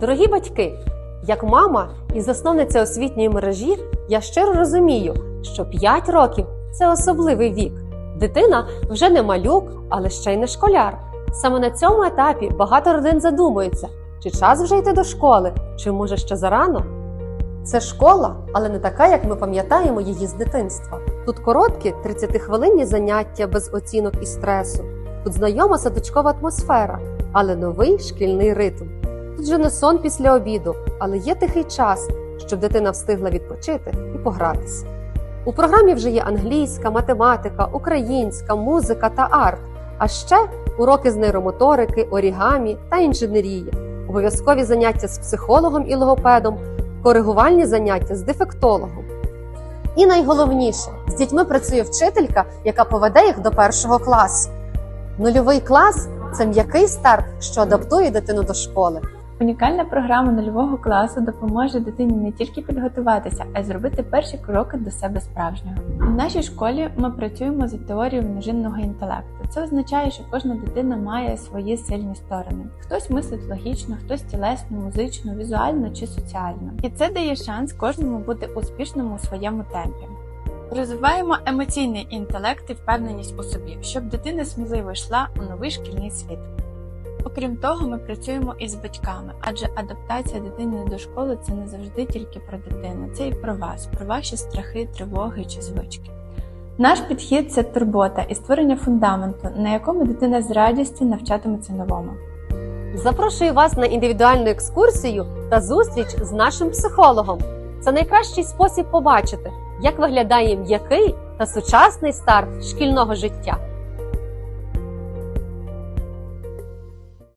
Дорогі батьки, як мама і засновниця освітньої мережі, я щиро розумію, що 5 років це особливий вік. Дитина вже не малюк, але ще й не школяр. Саме на цьому етапі багато родин задумуються, чи час вже йти до школи, чи може ще зарано. Це школа, але не така, як ми пам'ятаємо її з дитинства. Тут короткі 30-хвилинні заняття без оцінок і стресу. Тут знайома садочкова атмосфера, але новий шкільний ритм. Тут же не сон після обіду, але є тихий час, щоб дитина встигла відпочити і погратися. У програмі вже є англійська, математика, українська, музика та арт, а ще уроки з нейромоторики, орігамі та інженерії, обов'язкові заняття з психологом і логопедом, коригувальні заняття з дефектологом. І найголовніше, з дітьми працює вчителька, яка поведе їх до першого класу. Нульовий клас це м'який старт, що адаптує дитину до школи. Унікальна програма нульового класу допоможе дитині не тільки підготуватися, а й зробити перші кроки до себе справжнього. У нашій школі ми працюємо за теорією множинного інтелекту. Це означає, що кожна дитина має свої сильні сторони. Хтось мислить логічно, хтось тілесно, музично, візуально чи соціально. І це дає шанс кожному бути успішним у своєму темпі. Розвиваємо емоційний інтелект і впевненість у собі, щоб дитина сміливо йшла у новий шкільний світ. Окрім того, ми працюємо із батьками, адже адаптація дитини до школи це не завжди тільки про дитину, це і про вас, про ваші страхи, тривоги чи звички. Наш підхід це турбота і створення фундаменту, на якому дитина з радістю навчатиметься новому. Запрошую вас на індивідуальну екскурсію та зустріч з нашим психологом. Це найкращий спосіб побачити, як виглядає м'який та сучасний старт шкільного життя.